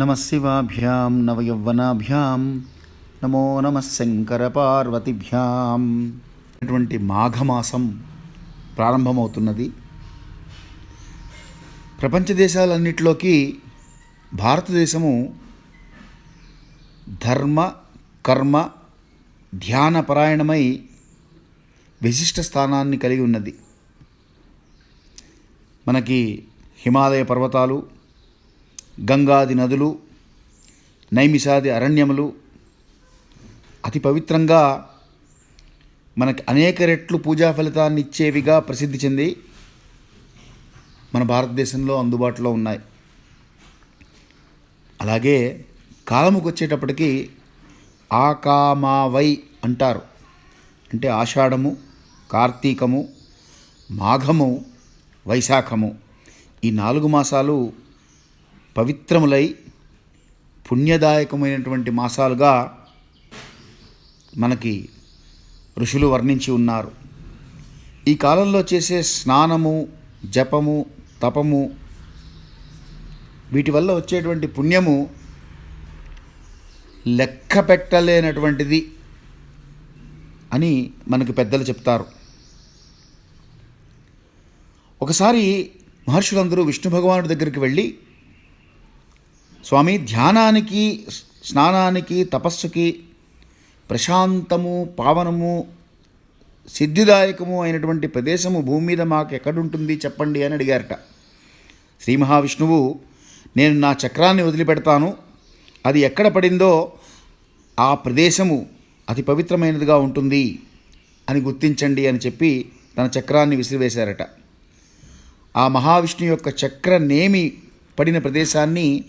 నమశివాభ్యాం నవయౌవనాభ్యాం నమో నమ శంకర పార్వతిభ్యాం అటువంటి మాఘమాసం ప్రారంభమవుతున్నది. ప్రపంచ దేశాలన్నిటిలోకి భారతదేశము ధర్మ కర్మ ధ్యాన పరాయణమై విశిష్ట స్థానాన్ని కలిగి ఉన్నది. మనకి హిమాలయ పర్వతాలు గంగాది నదులు నైమిషాది అరణ్యములు. అతి పవిత్రంగా మనకి అనేక రెట్లు పూజా ఫలితాన్ని ఇచ్చేవిగా ప్రసిద్ధి చెంది మన భారతదేశంలో అందుబాటులో ఉన్నాయి. అలాగే కాలముకు వచ్చేటప్పటికి ఆకామావై అంటారు. అంటే ఆషాఢము కార్తీకము మాఘము వైశాఖము ఈ నాలుగు మాసాలు పవిత్రములై పుణ్యదాయకమైనటువంటి మాసాలుగా మనకి ఋషులు వర్ణించి ఉన్నారు. ఈ కాలంలో చేసే స్నానము జపము తపము వీటి వల్ల వచ్చేటువంటి పుణ్యము లెక్క పెట్టలేనటువంటిది అని మనకి పెద్దలు చెప్తారు. ఒకసారి మహర్షులందరూ విష్ణు భగవానుడి దగ్గరికి వెళ్ళి స్వామి ధ్యానానికి స్నానానికి తపస్సుకి ప్రశాంతము పావనము సిద్ధిదాయకము అయినటువంటి ప్రదేశము భూమి మీద మాకు ఎక్కడుంటుంది చెప్పండి అని అడిగారట. శ్రీ మహావిష్ణువు నేను నా చక్రాన్ని వదిలిపెడతాను. అది ఎక్కడ పడిందో ఆ ప్రదేశము అతి పవిత్రమైనదిగా ఉంటుంది అని గుర్తించండి అని చెప్పి తన చక్రాన్ని విసిరివేశారట. ఆ మహావిష్ణు యొక్క చక్ర నేమి పడిన ప్రదేశాన్ని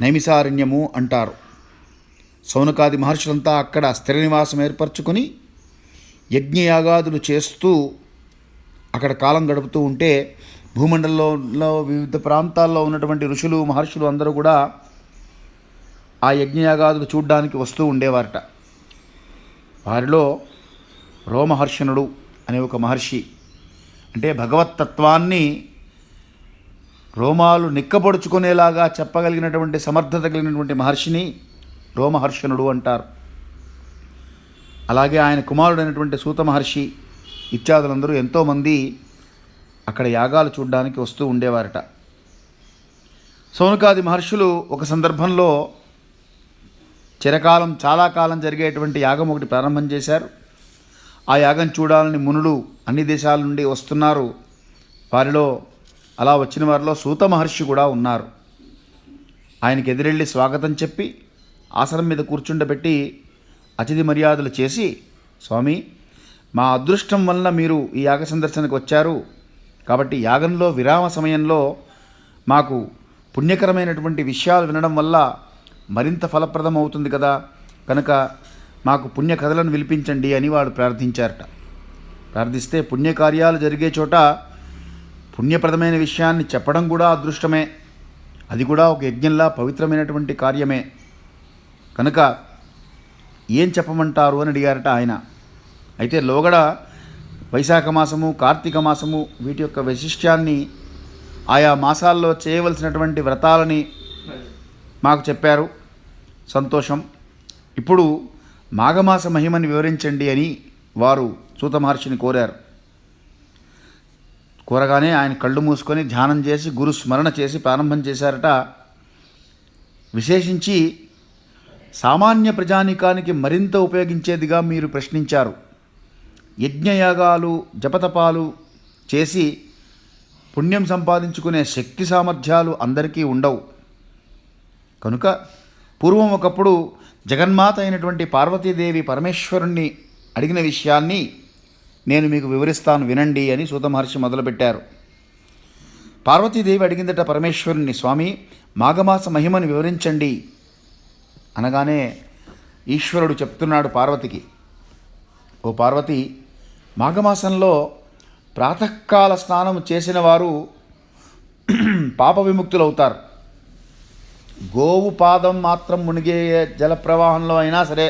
నైమిసారణ్యము అంటారు. సౌనకాది మహర్షులంతా అక్కడ స్థిర నివాసం ఏర్పరచుకొని యజ్ఞయాగాదులు చేస్తూ అక్కడ కాలం గడుపుతూ ఉంటే భూమండలంలో వివిధ ప్రాంతాల్లో ఉన్నటువంటి ఋషులు మహర్షులు అందరూ కూడా ఆ యజ్ఞయాగాదులు చూడ్డానికి వస్తూ ఉండేవారట. వారిలో రోమహర్షణుడు అనే ఒక మహర్షి అంటే భగవతత్వాన్ని రోమాలు నిక్కపొడుచుకునేలాగా చెప్పగలిగినటువంటి సమర్థత కలిగినటువంటి మహర్షిని రోమహర్షణుడు అంటారు. అలాగే ఆయన కుమారుడైనటువంటి సూత మహర్షి ఇత్యాదులందరూ ఎంతోమంది అక్కడ యాగాలు చూడడానికి వస్తూ ఉండేవారట. సౌనకాది మహర్షులు ఒక సందర్భంలో చిరకాలం చాలా కాలం జరిగేటువంటి యాగం ఒకటి ప్రారంభం చేశారు. ఆ యాగం చూడాలని మునులు అన్ని దేశాల నుండి వస్తున్నారు. వారిలో అలా వచ్చిన వారిలో సూత మహర్షి కూడా ఉన్నారు. ఆయనకి ఎదురెళ్ళి స్వాగతం చెప్పి ఆసనం మీద కూర్చుండబెట్టి అతిథి మర్యాదలు చేసి స్వామి మా అదృష్టం వలన మీరు ఈ యాగ సందర్శనకు వచ్చారు. కాబట్టి యాగంలో విరామ సమయంలో మాకు పుణ్యకరమైనటువంటి విషయాలు వినడం వల్ల మరింత ఫలప్రదం అవుతుంది కదా. కనుక మాకు పుణ్య కథలను విలిపించండి అని వాడు ప్రార్థించారట. ప్రార్థిస్తే పుణ్యకార్యాలు జరిగే చోట పుణ్యప్రదమైన విషయాన్ని చెప్పడం కూడా అదృష్టమే. అది కూడా ఒక యజ్ఞంలా పవిత్రమైనటువంటి కార్యమే. కనుక ఏం చెప్పమంటారు అని అడిగారట ఆయన. అయితే లోగడ వైశాఖ మాసము కార్తీక మాసము వీటి యొక్క వైశిష్ట్యాన్ని ఆయా మాసాల్లో చేయవలసినటువంటి వ్రతాలని మాకు చెప్పారు. సంతోషం. ఇప్పుడు మాఘమాస మహిమని వివరించండి అని వారు సూత మహర్షిని కోరారు. కూరగానే ఆయన కళ్ళు మూసుకొని ధ్యానం చేసి గురు స్మరణ చేసి ప్రారంభం చేశారట. విశేషించి సామాన్య ప్రజానికానికి మరింత ఉపయోగించేదిగా మీరు ప్రశ్నించారు. యజ్ఞయాగాలు జపతపాలు చేసి పుణ్యం సంపాదించుకునే శక్తి సామర్థ్యాలు అందరికీ ఉండవు. కనుక పూర్వం ఒకప్పుడు జగన్మాత అయినటువంటి పార్వతీదేవి పరమేశ్వరుణ్ణి అడిగిన విషయాన్ని నేను మీకు వివరిస్తాను వినండి అని సూత మహర్షి మొదలుపెట్టారు. పార్వతీదేవి అడిగిందట పరమేశ్వరుని స్వామి మాఘమాస మహిమని వివరించండి. అనగానే ఈశ్వరుడు చెప్తున్నాడు పార్వతికి ఓ పార్వతి మాఘమాసంలో ప్రాతకాల స్నానం చేసిన వారు పాప విముక్తులవుతారు. గోవు పాదం మాత్రం మునిగే జల ప్రవాహంలో అయినా సరే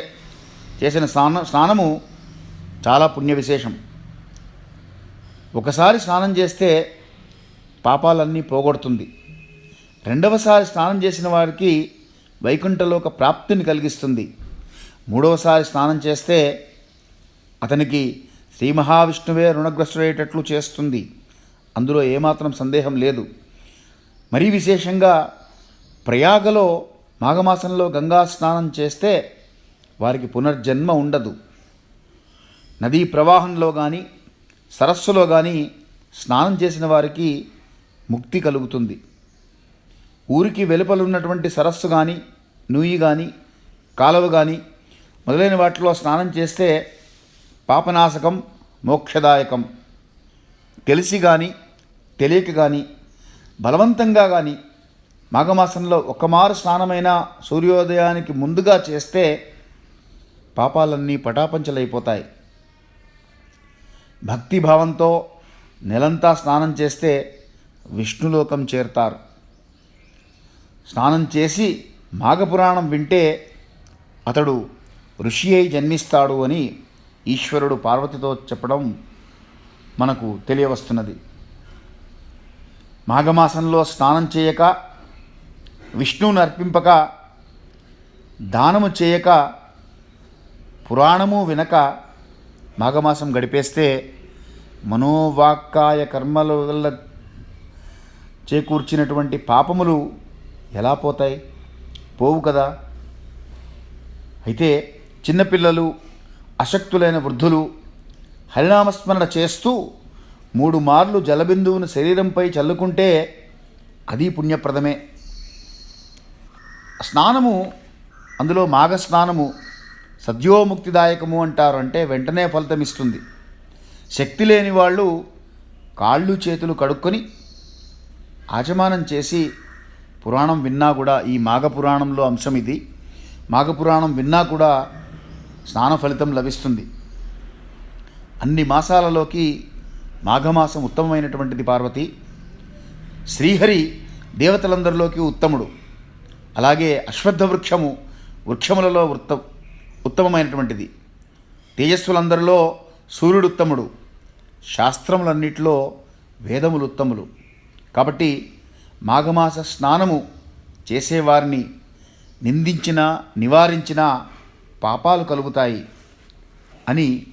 చేసిన స్నానం స్నానము చాలా పుణ్య విశేషం ఒకసారి స్నానం చేస్తే పాపాలన్నీ పోగొడుతుంది. రెండవసారి స్నానం చేసిన వారికి వైకుంఠలోక ప్రాప్తిని కలిగిస్తుంది. మూడవసారి స్నానం చేస్తే అతనికి శ్రీ మహావిష్ణువే రుణగ్రస్తుడయ్యేటట్లు చేస్తుంది. అందులో ఏమాత్రం సందేహం లేదు. మరీ విశేషంగా ప్రయాగలో మాఘమాసంలో గంగా స్నానం చేస్తే వారికి పునర్జన్మ ఉండదు. నదీ ప్రవాహంలో కానీ సరస్సులో కానీ స్నానం చేసిన వారికి ముక్తి కలుగుతుంది. ఊరికి వెలుపలున్నటువంటి సరస్సు కానీ నూయి కానీ కాలువ కానీ మొదలైన వాటిలో స్నానం చేస్తే పాపనాశకం మోక్షదాయకం. తెలిసి కానీ తెలియక కానీ బలవంతంగా కానీ మాఘమాసంలో ఒకమారు స్నానమైన సూర్యోదయానికి ముందుగా చేస్తే పాపాలన్నీ పటాపంచలైపోతాయి. భక్తిభావంతో నెలంతా స్నానం చేస్తే విష్ణులోకం చేరుతారు. స్నానం చేసి మాఘపురాణం వింటే అతడు ఋషి అయి జన్మిస్తాడు అని ఈశ్వరుడు పార్వతితో చెప్పడం మనకు తెలియవస్తున్నది. మాఘమాసంలో స్నానం చేయక విష్ణువును అర్పింపక దానము చేయక పురాణము వినక మాఘమాసం గడిపేస్తే మనోవాక్కాయ కర్మల వల్ల చేకూర్చినటువంటి పాపములు ఎలా పోతాయి? పోవు కదా. అయితే చిన్నపిల్లలు అశక్తులైన వృద్ధులు హరినామస్మరణ చేస్తూ మూడు మార్లు జలబిందువును శరీరంపై చల్లుకుంటే అది పుణ్యప్రదమే. స్నానము అందులో మాఘ స్నానము సద్యోముక్తిదాయకము అంటారు అంటే వెంటనే ఫలితం ఇస్తుంది. శక్తి లేని వాళ్ళు కాళ్ళు చేతులు కడుక్కొని ఆచమానం చేసి పురాణం విన్నా కూడా ఈ మాఘ పురాణంలో అంశం ఇది. మాఘ పురాణం విన్నా కూడా స్నాన ఫలితం లభిస్తుంది. అన్ని మాసాలలోకి మాఘమాసం ఉత్తమమైనటువంటిది పార్వతి. శ్రీహరి దేవతలందరిలోకి ఉత్తముడు. అలాగే అశ్వత్థ వృక్షము వృక్షములలో వృత్త ఉత్తమమైనటువంటిది. తేజస్సులందరిలో సూర్యుడు ఉత్తముడు శాస్త్రములన్నిటిలో వేదములు ఉత్తములు కాబట్టి మాఘమాస స్నానము చేసేవారిని నిందించిన నివారించిన పాపాలు కలుగుతాయి అని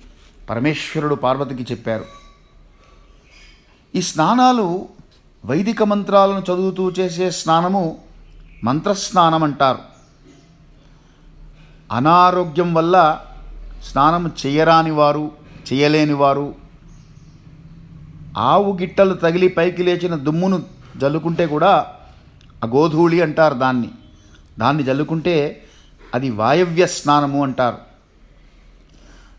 పరమేశ్వరుడు పార్వతికి చెప్పారు. ఈ స్నానాలు వైదిక మంత్రాలను చదువుతూ చేసే స్నానము మంత్రస్నానం అంటారు అనారోగ్యం వల్ల స్నానం చేయరాని వారు చేయలేని వారు ఆవు గిట్టలు తగిలి పైకి లేచిన దుమ్మును జల్లుకుంటే కూడా అగోధూళి అంటారు దాన్ని. దాన్ని జల్లుకుంటే అది వాయవ్య స్నానము అంటారు.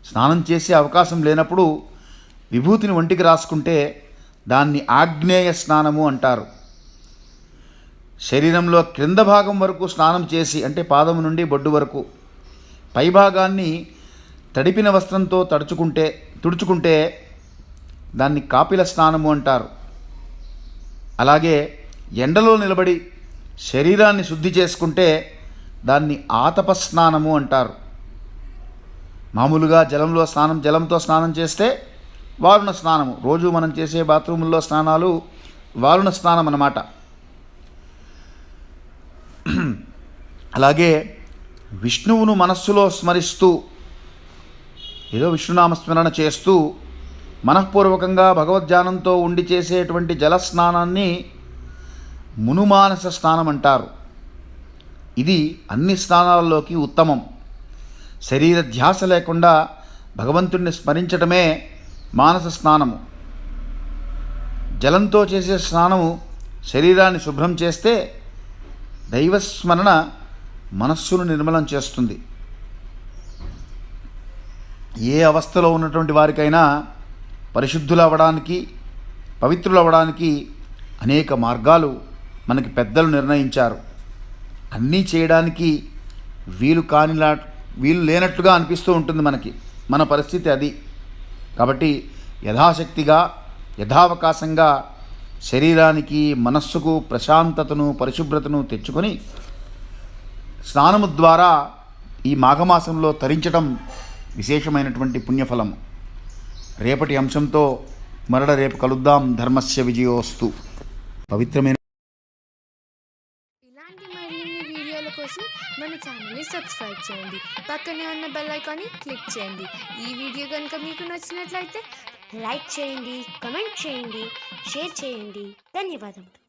స్నానం చేసే అవకాశం లేనప్పుడు విభూతిని ఒంటికి రాసుకుంటే దాన్ని ఆగ్నేయ స్నానము అంటారు. శరీరంలో క్రింద భాగం వరకు స్నానం చేసి అంటే పాదము నుండి బొడ్డు వరకు పైభాగాన్ని తడిపిన వస్త్రంతో తడుచుకుంటే తుడుచుకుంటే దాన్ని కాపిల స్నానము అంటారు. అలాగే ఎండలో నిలబడి శరీరాన్ని శుద్ధి చేసుకుంటే దాన్ని ఆతప స్నానము అంటారు. మామూలుగా జలంలో స్నానం జలంతో స్నానం చేస్తే వారుణ స్నానము రోజు మనం చేసే బాత్రూముల్లో స్నానాలు వారుణ స్నానం అన్నమాట. అలాగే విష్ణువును మనస్సులో స్మరిస్తూ ఏదో విష్ణునామస్మరణ చేస్తూ మనఃపూర్వకంగా భగవద్ధ్యానంతో ఉండి చేసేటువంటి జలస్నానాన్ని మునుమానస స్నానం అంటారు. ఇది అన్ని స్నానాలలోకి ఉత్తమం. శరీర ధ్యాస లేకుండా భగవంతుణ్ణి స్మరించటమే మానస స్నానము. జలంతో చేసే స్నానము శరీరాన్ని శుభ్రం చేస్తే దైవస్మరణ మనస్సును నిర్మలం చేస్తుంది. ఏ అవస్థలో ఉన్నటువంటి వారికైనా పరిశుద్ధులు అవ్వడానికి పవిత్రులు అవ్వడానికి అనేక మార్గాలు మనకి పెద్దలు నిర్ణయించారు. అన్నీ చేయడానికి వీలు కానిలా వీలు లేనట్లుగా అనిపిస్తూ ఉంటుంది మనకి. మన పరిస్థితి అది. కాబట్టి యథాశక్తిగా యథావకాశంగా శరీరానికి మనస్సుకు ప్రశాంతతను పరిశుభ్రతను తెచ్చుకొని స్నానము ద్వారా ఈ మాఘమాసంలో తరించటం విశేషమైనటువంటి పుణ్యఫలం రేపటి అంశంతో మరల రేపు కలుద్దాం. ధర్మస్య విజయోస్తు. పవిత్రమైన ఇలాంటి మరిన్ని వీడియోల కోసం మన ఛానల్ని సబ్స్క్రైబ్ చేయండి. పక్కనే ఉన్న బెల్ ఐకాన్ని క్లిక్ చేయండి. ఈ వీడియో కనుక మీకు నచ్చినట్లయితే లైక్ చేయండి కమెంట్ చేయండి షేర్ చేయండి. ధన్యవాదములు.